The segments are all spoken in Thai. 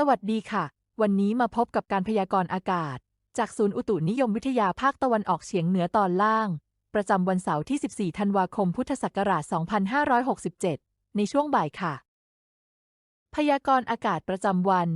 สวัสดีค่ะ วันนี้มาพบกับการพยากรณ์อากาศ จากศูนย์อุตุนิยมวิทยาภาคตะวันออกเฉียงเหนือตอนล่าง ประจำวันเสาร์ที่ 14 ธันวาคม พุทธศักราช 2567 ในช่วงบ่ายค่ะ พยากรณ์อากาศประจำวัน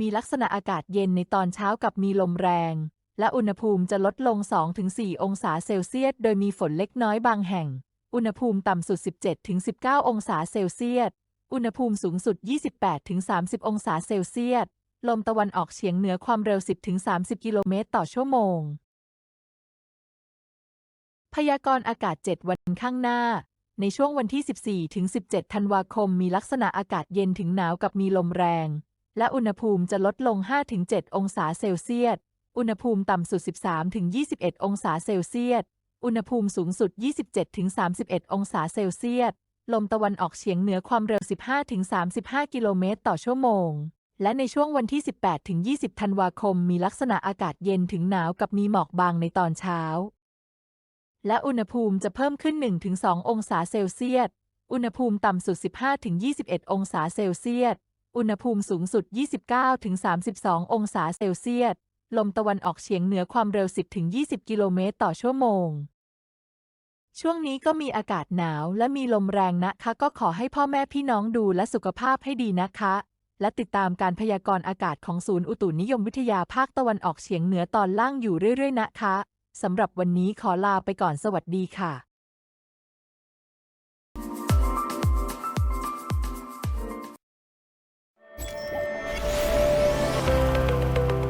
มีลักษณะอากาศเย็นในตอนเช้ากับมีลมแรง และอุณหภูมิจะลดลง 2-4 องศาเซลเซียส โดยมีฝนเล็กน้อยบางแห่ง อุณหภูมิต่ำสุด 17-19 องศาเซลเซียส อุณหภูมิสูงสุด 28-30 องศาเซลเซียส ลมตะวันออกเฉียงเหนือความเร็ว 10-30 กิโลเมตรต่อชั่วโมง พยากรณ์อากาศ 7 วันข้างหน้า ในช่วงวันที่ 14-17 ธันวาคม มีลักษณะอากาศเย็นถึงหนาวกับมีลมแรง และอุณหภูมิจะลดลง 5-7 องศาเซลเซียส อุณหภูมิต่ำสุด 13-21 องศาเซลเซียส อุณหภูมิสูงสุด 27-31 องศาเซลเซียส ลมตะวันออกเฉียงเหนือความเร็ว 15-35 กิโลเมตรต่อชั่วโมง และในช่วงวันที่ 18-20 ธันวาคม มีลักษณะอากาศเย็นถึงหนาวกับมีหมอกบางในตอนเช้า และอุณหภูมิจะเพิ่มขึ้น 1-2 องศาเซลเซียส อุณหภูมิต่ำสุด 15-21 องศาเซลเซียส อุณหภูมิสูงสุด 29-32 องศาเซลเซียส ลมตะวันออกเฉียงเหนือความเร็ว 10-20 กิโลเมตรต่อชั่วโมง ช่วงนี้ก็มีอากาศหนาวและมีลมแรงนะคะ ก็ขอให้พ่อแม่พี่น้องดูและสุขภาพให้ดีนะคะ และติดตามการพยากรณ์อากาศของศูนย์อุตุนิยมวิทยาภาคตะวันออกเฉียงเหนือตอนล่างอยู่เรื่อยๆนะคะสำหรับวันนี้ขอลาไปก่อนสวัสดีค่ะ